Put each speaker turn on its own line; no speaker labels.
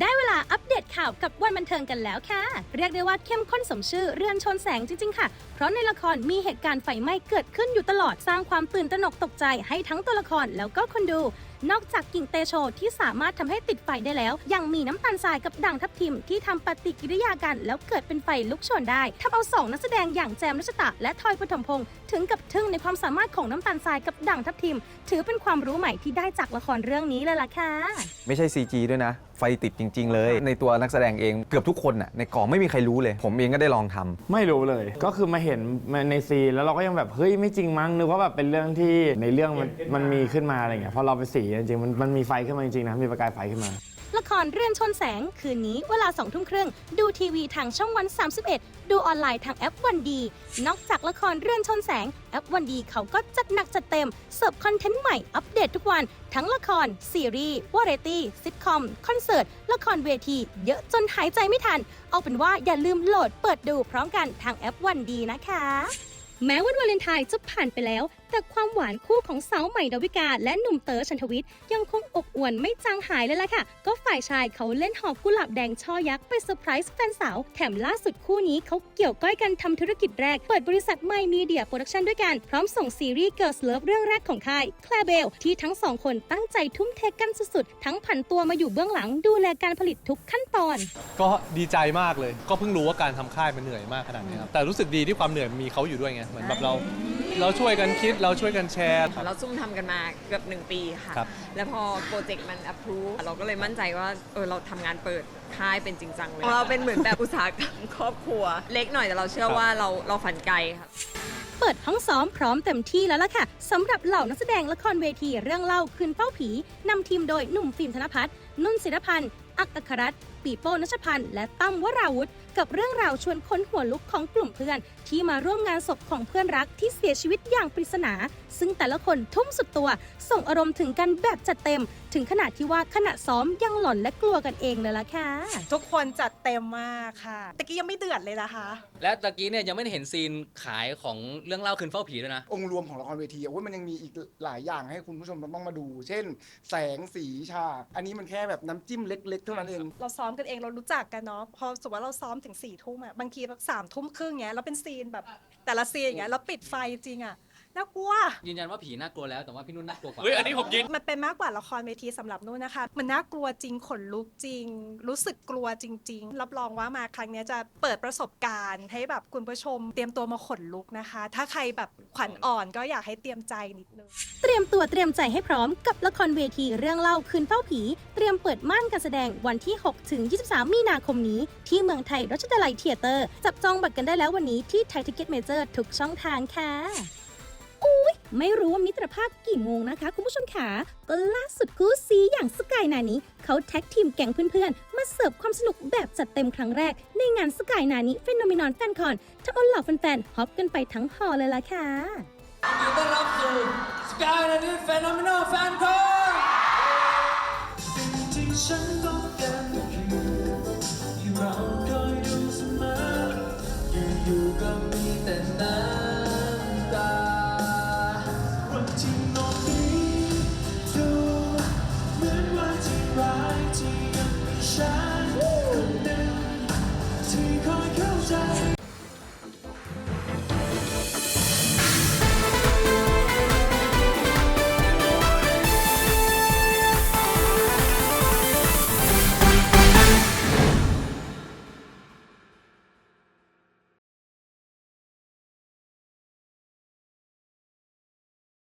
ได้เวลาอัปเดตข่าวกับวันบันเทิงกันแล้วค่ะ เรียกได้ว่าเข้มข้นสมชื่อเรือนชนแสงจริง ๆ ค่ะ เพราะในละครมีเหตุการณ์ไฟไหม้เกิดขึ้นอยู่ตลอดสร้างความตื่นตระหนกตกใจให้ทั้งตัวละครแล้วก็คนดู นอกจากกิ่งเตโชที่สามารถทำให้ติดไฟได้แล้ว ยังมีน้ำตาลทรายกับด่างทับทิมที่ทำปฏิกิริยากัน แล้วเกิดเป็นไฟลุกโชนได้ทำเอาสองนักแสดงอย่างแจมรัชตะและทอยปฐมพงศ์ถึงกับทึ่งในความสามารถของน้ำตาลทรายกับด่างทับทิม ถือเป็นความรู้ใหม่ที่ได้จากละครเรื่องนี้เลยล่ะค่ะ
ไม่ใช่ CG ด้วยนะ ไฟติดจริง ๆ เลย ในตัวนักแสดงเองเกือบทุกคนน่ะในกองไม่มีใครรู้เลย ผมเองก็ได้ลองทำ
ไม่รู้เลย ก็คือมาเห็นในซีนแล้วเราก็ยังแบบเฮ้ยไม่จริงมั้งนึกว่าแบบเป็นเรื่องที่ในเรื่องมันมันมีขึ้นมาอะไรเงี้ยพอเราไปสีจริงๆมันมันมีไฟขึ้นมาจริงๆนะมีประกายไฟขึ้นมา
ละครเรือนชนแสงคืนนี้เวลา2ทุ่มครึ่งดูทีวีทางช่องวัน 31 ดูออนไลน์ทางแอปวันดี นอกจากละครเรือนชนแสง แอปวันดีเขาก็จัดหนักจัดเต็ม เสิร์ฟคอนเทนต์ใหม่อัปเดตทุกวัน ทั้งละคร ซีรีส์วาไรตี้ซิทคอม คอนเสิร์ต ละครเวที เยอะจนหายใจไม่ทัน เอาเป็นว่าอย่าลืมโหลดเปิดดูพร้อมกันทางแอปวันดีนะคะ แม้วันวาเลนไทน์จะผ่านไปแล้ว แต่ความหวานคู่ของสาวใหม่ดาวิกา และหนุ่มเต๋อชันทวิทย์ยังคงอบอวลไม่จางหายเลยล่ะค่ะ ก็ฝ่ายชายเขาเล่นหอบกุหลาบแดงช่อยักษ์ไปเซอร์ไพรส์แฟนสาว แถมล่าสุดคู่นี้เขาเกี่ยวก้อยกันทำธุรกิจแรก เปิดบริษัทไมมีเดียโปรดักชันด้วยกัน พร้อมส่งซีรีส์ Girls Love เรื่องแรกของค่ายแคลเบลที่ทั้งสองคนตั้งใจทุ่มเทกันสุดๆทั้งผันตัวมาอยู่เบื้องหลังดูแลการผลิตทุกขั้นตอน
ก็ดีใจมากเลย ก็เพิ่งรู้ว่าการทำค่ายมันเหนื่อยมากขนาดนี้ครับแต่รู้สึกดีที่ความเหนื่อยมีเขาอยู่ด้วยไงเหมือนแบบเรา เราช่วยกันคิดเราช่วยกันแชร์ครับ
เราซุ่มทำกันมาเกือบหนึ่งปีค่ะ
ครับ
แล้วพอโปรเจกต์มัน approve เราก็เลยมั่นใจว่าเออเราทำงานเปิดค่ายเป็นจริงจังเลยเราเป็นเหมือนแบบอุตสาหกรรมครอบครัว เล็กหน่อยแต่เราเชื่อว่าเราเราฝันไกลค่ะ
เปิดห้องซ้อมพร้อมเต็มที่แล้วล่ะค่ะสำหรับเหล่านักแสดงละครเวทีเรื่องเล่าคืนเฝ้าผีนำทีมโดยหนุ่มฟิล์มธนพัฒน์นุ่นศิรพันธ์ อักอัครรัตน์ปีโป้นัชพันธ์และตั้มวราวุธ กับเรื่องราวชวนค้นหัวลุกของกลุ่มเพื่อน ที่มาร่วมงานศพของเพื่อนรักที่เสียชีวิตอย่างปริศนา ซึ่งแต่ละคนทุ่มสุดตัว ส่งอารมณ์ถึงกันแบบจัดเต็ม ถึงขนาดที่ว่าขณะซ้อมยังหล่อนและกลัวกันเองเลยล่ะค่ะ
ทุกคนจัดเต็มมากค่ะตะกี้ยังไม่เดือดเลยนะคะ
และตะกี้เนี่ยยังไม่ได้เห็นซีนขายของเรื่องเล่าคืนเฝ้าผีด้วยนะ
องค์รวมของละครเวทีอะโอ้ยมันยังมีอีกหลายอย่างให้คุณผู้ชมต้องมาดู เช่น แสงสีฉาก อันนี้มันแค่แบบน้ำจิ้มเล็กๆเท่านั้นเอง
เราซ้อมกันเองเรารู้จักกันเนาะพอสมมติว่าเราซ้อมถึงสี่ทุ่มอะบางทีสามทุ่มครึ่งเงี้ยเราเป็นซีนแบบแต่ละซีนอย่างเงี้ยเราปิดไฟจริงอะ น่ากลัว
ยืนยันว่าผีน่ากลัวแล้วแต่ว่าพี่นุ่นน่ากลัวกว่า
เฮ้ยอันนี้ผมยิน
มันเป็นมากกว่าละครเวทีสำหรับนุ่นนะคะ มันน่ากลัวจริงขนลุกจริง รู้สึกกลัวจริง ๆ รับรองว่ามาครั้งเนี้ยจะเปิดประสบการณ์ ให้แบบคุณผู้ชม เตรียมตัวมาขนลุกนะคะ ถ้าใครแบบขวัญอ่อนก็อยากให้เตรียมใจนิดนึง
เตรียมตัวเตรียมใจให้พร้อมกับละครเวทีเรื่องเล่าคืนเฝ้าผี เตรียมเปิดม่านการแสดงวันที่ 6 ถึง 23 มีนาคมนี้ ที่เมืองไทยรัชดาลัยเทียเตอร์ จับจองบัตรกันได้แล้ววันนี้ที่ไทยทิเก็ตเมเจอร์ทุกช่องทางค่ะอุ้ย ไม่รู้ว่ามิตรภาพกี่โมงนะคะ คุณผู้ชมขาก็ล่าสุดคู่ซีอย่างสกายนานี้เขาแท็กทีมแก๊งเพื่อนๆ มาเสิร์ฟความสนุกแบบจัดเต็มครั้งแรก ในงานสกายนานี้เฟนโนมินอนแฟนคอนทำเอนเหล่าแฟนๆฮอปกันไปทั้งฮอเลยล่ะค่ะ
ต้อนรับสู่สกายนานี่เฟนอมินอนแฟนคอน